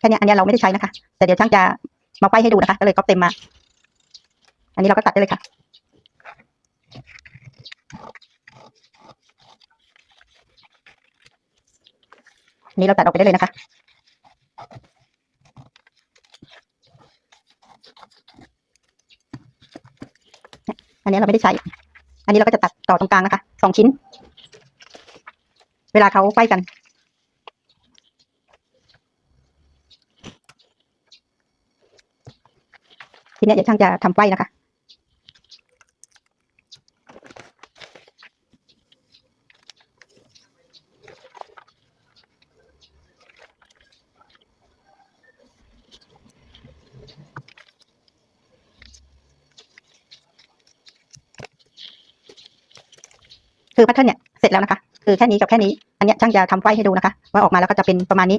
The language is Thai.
แค่นี้อันนี้เราไม่ได้ใช้นะคะ แต่เดี๋ยวช่างจะมาไฟให้ดูนะคะ ก็เลยก๊อปเต็มมา อันนี้เราก็ตัดได้เลยค่ะนี้เราตัดออกไปได้เลยนะคะอันนี้เราไม่ได้ใช้ อันนี้เราก็จะตัดต่อตรงกลางนะคะสองชิ้น เวลาเขาไฟกัน ทีนี้เดี๋ยวช่างจะทำไฟนะคะคือแพทเทิร์นเนี่ยเสร็จแล้วนะคะ คือแค่นี้กับแค่นี้ อันเนี้ยช่างจะทำไฟให้ดูนะคะ ว่าออกมาแล้วก็จะเป็นประมาณนี้